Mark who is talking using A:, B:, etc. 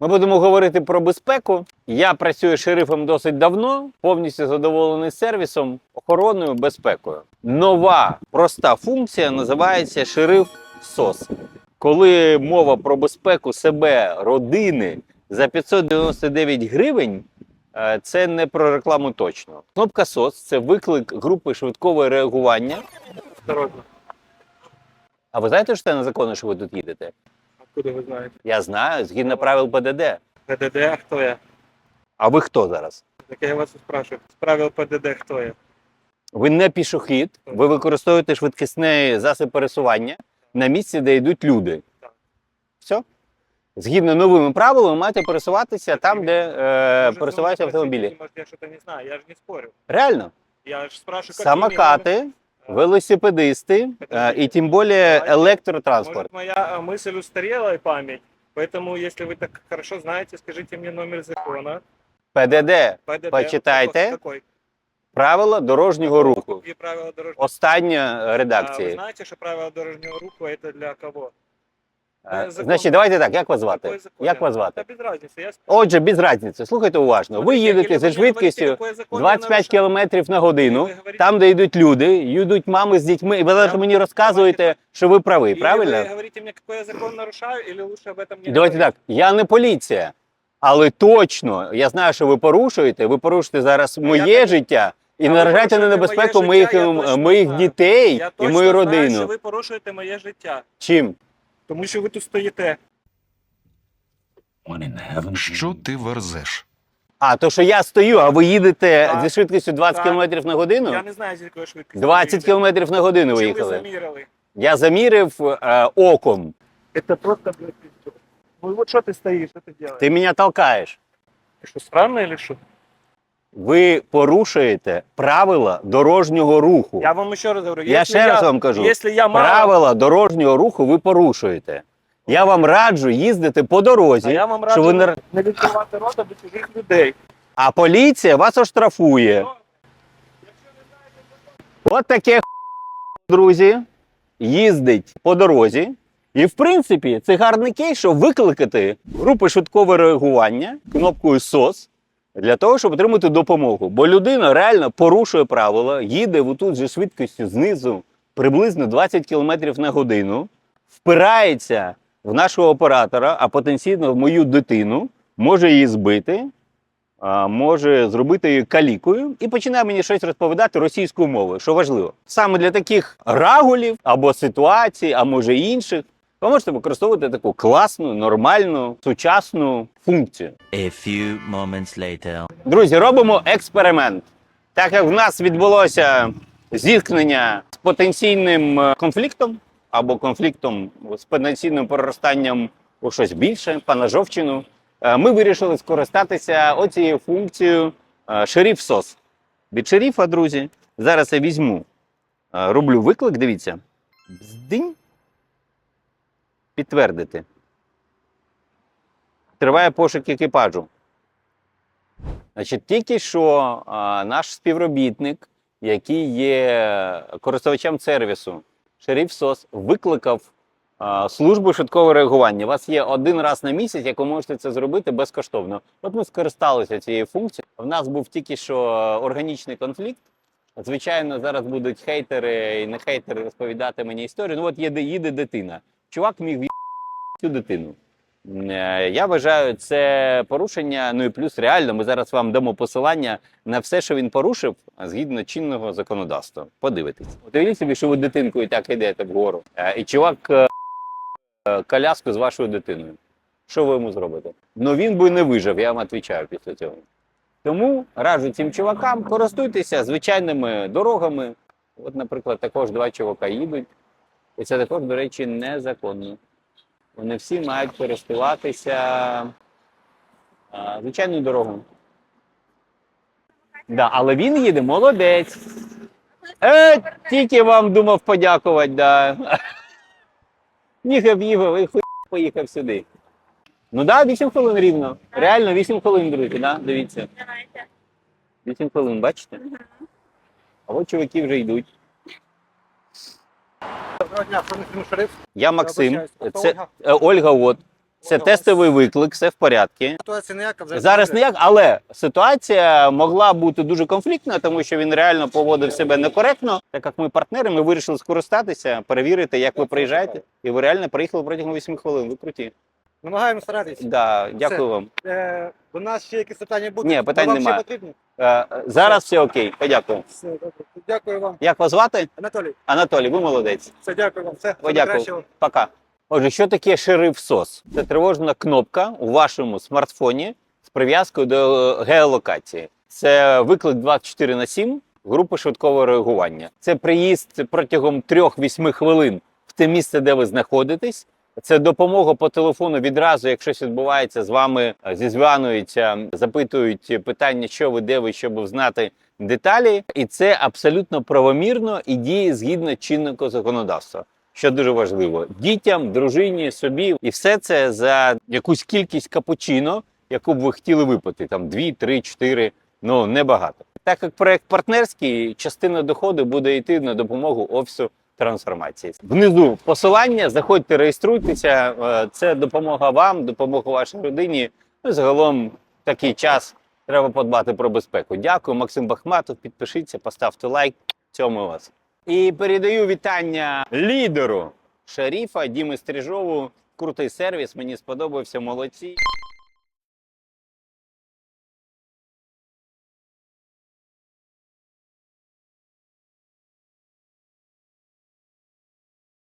A: Ми будемо говорити про безпеку. Я працюю шерифом досить давно, повністю задоволений сервісом, охороною, безпекою. Нова проста функція називається шериф СОС. Коли мова про безпеку себе, родини за 599 гривень, е, це не про рекламу точно. Кнопка СОС це виклик групи швидкого реагування. А ви знаєте, що це незаконно, що ви тут їдете?
B: Откуда ви знаєте?
A: Я знаю, згідно правил ПДД.
B: ПДД, а хто я?
A: А ви хто зараз?
B: Так я вас і спрашиваю. З правил ПДД хто я?
A: Ви не пішохід, ви використовуєте швидкісний засіб пересування на місці, де йдуть люди.
B: Так.
A: Все? Згідно новими правилами, маєте пересуватися там, де е,
B: Може,
A: пересуваються автомобілі.
B: Может, я что-то не знаю, я же не спорю.
A: Реально,
B: Я же спрашиваю, как
A: самокати,
B: именно-
A: велосипедисти е, і тим більше електротранспорт.
B: Может, моя э, мысль устарела и память. Поэтому, если вы так хорошо знаете, скажите мне номер закона.
A: ПДД,
B: ПДД.
A: Почитайте.
B: Какой?
A: правила дорожнього руху.
B: Какие правила дорожного
A: Остання
B: А, Вы
A: редакція.
B: знаете, что правила дорожного руху это для кого?
A: Е,
B: закон.
A: Значить, давайте так, як вас звати?
B: Какой закон?
A: Як вас звати?
B: Да без разницы. Я
A: Отже, без разниці, слухайте уважно. Ви
B: Смотрите,
A: їдете
B: или
A: зі
B: вы мне говорите,
A: швидкістю
B: какой закон я
A: 25
B: нарушаю.
A: км на годину,
B: Ви говорите-
A: там, де йдуть люди, йдуть мами з дітьми, і ви зараз
B: Я-
A: мені розказуєте, що ви правий,
B: Или
A: правильно?
B: вы говорите мне, какой я закон нарушаю, или лучше об этом не
A: Давайте
B: говорить?
A: так, я не поліція, але точно я знаю, що ви порушуєте. Ви порушуєте зараз моє
B: так-
A: життя і
B: А ви
A: наражаєте на
B: порушуєте
A: небезпеку
B: моє
A: моїх,
B: життя, я
A: ем,
B: точно
A: моїх
B: знаю.
A: дітей
B: Я
A: і
B: точно
A: мою
B: знаю,
A: родину.
B: що ви порушуєте моє життя.
A: Чим?
B: Тому що ви тут стоїте.
C: Що ти верзеш?
A: А, то що я стою, а ви їдете
B: Так.
A: зі швидкістю 20
B: Так.
A: км на годину?
B: Я не знаю, з якої швидкості.
A: 20 км на годину ви
B: ви
A: їхали.
B: заміряли?
A: Я замірив е, оком.
B: Это просто, блядь, пиздец. Ну вот что ты стоишь, что ты делаешь?
A: Ти мене толкаєш.
B: Ты что, странно или что?
A: Ви порушуєте правила дорожнього руху.
B: Я вам еще раз говорю.
A: Я
B: если
A: ще раз вам кажу.
B: Я мало,
A: Правила дорожнього руху ви порушуєте. Я вам раджу їздити по
B: а
A: дорозі,
B: я вам
A: що
B: раджу
A: ви
B: не,
A: не...
B: не відкривати рота до чужих людей.
A: а поліція вас оштрафує. От таке друзі їздить по дорозі. І в принципі, це гарний кейс, щоб викликати групи швидкого реагування кнопкою SOS для того, щоб отримати допомогу. Бо людина реально порушує правила, їде отут зі швидкістю знизу приблизно 20 км на годину, впирається в нашого оператора, а потенційно в мою дитину, може її збити, може зробити її калікою і починає мені щось розповідати російською мовою, що важливо. Саме для таких рагулів або ситуацій, а може інших, ви можете використовувати таку класну, нормальну, сучасну функцію.
D: A few moments later.
A: Друзі, робимо експеримент. Так як в нас відбулося зіткнення з потенційним е, конфліктом або конфліктом з потенційним переростанням у щось більше, панажовчину, е, ми вирішили скористатися оцією функцією е, шериф СОС. Від шерифа, друзі, зараз я візьму, роблю виклик, дивіться. Бздинь. Підтвердити. Триває пошук екіпажу. Значить, тільки що а, наш співробітник, який є користувачем сервісу, шериф СОС, викликав а, службу швидкого реагування. У вас є один раз на місяць, як ви можете це зробити безкоштовно. От ми скористалися цією функцією. В нас був тільки що органічний конфлікт. Звичайно, зараз будуть хейтери і не хейтери розповідати мені історію. Ну от їде, їде дитина. Чувак міг в'їхати цю дитину. Е, Я вважаю, це порушення. Ну і плюс реально, ми зараз вам дамо посилання на все, що він порушив, згідно чинного законодавства. Подивитись. Уявіть собі, що ви дитинкою так йдете вгору, е, і чувак е, коляску з вашою дитиною. Що ви йому зробите? Ну він би не вижив, я вам відповідаю після цього. Тому раджу цим чувакам користуйтеся звичайними дорогами. От, наприклад, також два чувака їдуть. І це також, до речі, незаконно. Вони всі мають користуватися а, звичайною дорогою. Да, але він їде молодець. Е, тільки вам думав подякувати, да. Їхав, їхав, і хуй поїхав сюди. Ну так, да, 8 хвилин рівно. Реально 8 хвилин, друзі, да? дивіться.
E: Давайте.
A: 8 хвилин, бачите? А от чуваки вже йдуть.
B: Доброго дня, шериф.
A: Я Максим, це
B: Ольга?
A: Ольга. От. Це тестовий виклик, все в порядку.
E: Ситуація ніяка взагалі.
A: Зараз ніяк, але ситуація могла бути дуже конфліктна, тому що він реально поводив себе некоректно. Так як ми партнери, ми вирішили скористатися, перевірити, як ви приїжджаєте, і ви реально приїхали протягом 8 хвилин. Ви круті.
E: Намагаємося старатися.
A: Да, дякую вам.
E: Е, до нас ще якісь питання будуть?
A: Ні, питань
E: Вам ще
A: немає.
E: потрібні?
A: Е, зараз все окей. Подякую.
E: Все, добре. Дякую вам.
A: Як вас звати?
E: Анатолій,
A: Анатолій, ви молодець.
E: все, дякую вам. Все, всього
A: Подякую.
E: найкращого.
A: Пока. Отже, що таке шериф СОС? Це тривожна кнопка у вашому смартфоні з прив'язкою до геолокації. Це виклик 24 на 7 групи швидкого реагування. Це приїзд протягом 3-8 хвилин в те місце, де ви знаходитесь. Це допомога по телефону відразу, якщо щось відбувається з вами, е, зізвануються, запитують питання, що ви, де ви, щоб знати деталі. І це абсолютно правомірно і діє згідно чинного законодавства що дуже важливо дітям, дружині, собі, і все це за якусь кількість капучино, яку б ви хотіли випити, там 2, 3, 4, ну небагато. Так як проект партнерський, частина доходу буде йти на допомогу офісу трансформації. Внизу посилання, заходьте, реєструйтеся. е, Це допомога вам, допомога вашій родині. Ну, загалом такий час треба подбати про безпеку. Дякую, Максим Бахматов. Підпишіться, поставте лайк. Цьому вас. І передаю вітання лідеру шеріфа Діми Стріжову. Крутий сервіс, мені сподобався, молодці.